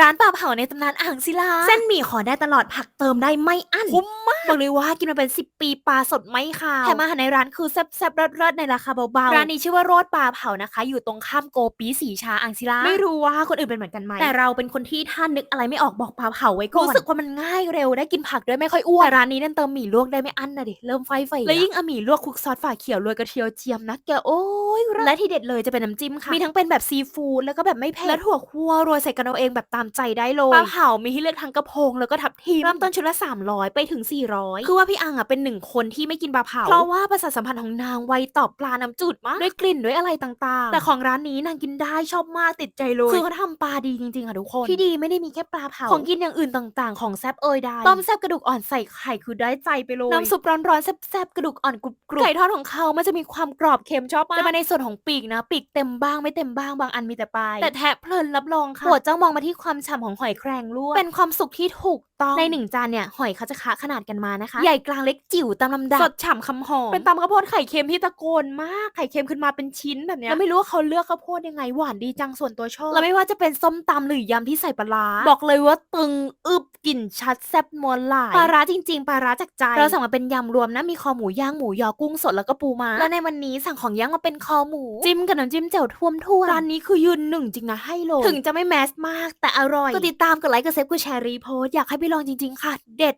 ร้านปลาเผาในตำนานอ่างศิลา เส้นหมี่ขอได้ตลอดผักเติมได้ไม่อั้นคุ้มมากบอกเลยว่ากินมาเป็น 10 ปีปลาสดไม่ขาวแถมอาหารในร้านคือแซ่บๆเลิศๆในราคาเบาๆร้านนี้ชื่อว่าโรดปลาเผานะคะ อยู่ตรงข้ามโกปีสีชาอ่างศิลา ไม่รู้ว่าคนอื่นเป็นเหมือนกันไหมแต่เราเป็นคนที่ถ้านึกอะไรไม่ออกบอกปลาเผาไว้ก่อนรู้สึกว่ามันง่ายเร็วได้กินผักด้วยไม่ค่อยอ้วนแต่ร้านนี้นั่นเติมหมี่ลวกได้ไม่อั้นนะดิเริ่มไฟไฟแล้วยิ่งเอาหมี่ลวกคลุกซอสฝาเขียวโรยกระเทียมเจียมนะแกโอ้ย และที่เด็ดเลยจะเป็นน้ำจิ้มค่ะ มีทั้งเป็นแบบซีฟู้ดแล้วก็แบบไม่เผ็ดและถั่วคั่วโรยใส่กันเอาเองแบบตามใจได้เลยปลาเผามีให้เลือกทั้งกระพงแล้วก็ทับทิมเริ่มต้นชุดละ 300 ไปถึง 400 คือว่าพี่อังอะเป็นหนึ่งคนที่ไม่กินปลาเผาเพราะว่าประสาทสัมพันธ์ของนางไวต่อปลาน้ำจืดมากด้วยกลิ่นด้วยอะไรต่างๆ แต่ของร้านนี้นางกินได้ชอบมากติดใจเลยคือเขาทำปลาดีจริงๆค่ะทุกคนที่ดีไม่ได้มีแค่ปลาเผาของกินอย่างอื่นต่างๆ ของแซบเอยได้ต้มแซบกระดูกอ่อนใส่ไข่คือได้ใจไปเลยน้ำซุปร้อนๆแซบๆกระดูกอ่อนกรุบๆไก่ทอดของเขามันจะมีความกรอบเค็มชอบมากแต่มาในส่วนของปีกนะ ปีกเต็มบ้างไม่เต็มบ้างบางอันมีแต่ปลายแต่แทะเพลินรับรองค่ะโปรดจ้องมองมาที่ความฉ่ำของหอยแครงลวกเป็นความสุขที่ถูก ต้อง ในหนึ่งจานเนี่ยหอยเขาจะคะขนาดกันมานะคะ ใหญ่กลางเล็กจิ๋วตามลำดับ สดฉ่ำคำหอม เป็นตำข้าวโพดไข่เค็มที่ตะโกนมาก ไข่เค็มขึ้นมาเป็นชิ้นแบบเนี้ยแล้วไม่รู้ว่าเขาเลือกข้าวโพดยังไง หวานดีจังส่วนตัวชอบ แล้วไม่ว่าจะเป็นส้มตำหรือยำที่ใส่ปลาร้าบอกเลยว่าตึงอึบกลิ่นชัดแซ่บมวลหลาย ปลาร้าจริง ๆ ปลาร้าจากใจ เราสั่งมาเป็นยำรวมนะมีคอหมูย่างหมูยอกุ้งสดแล้วก็ปูม้า แล้วในวันนี้สั่งของย่างมาเป็นคอหมู จิ้มกับน้ำจิ้มแจ่วท่วมทั่วร้านนี้คือยืนหนึ่งจริงนะให้โลถึงจะไม่แมสมากแต่อร่อยก็ติดตามกดไลค์กดเซฟกดแชร์รีโพสต์อยากให้ไปลองจริง ๆ ค่ะ เด็ด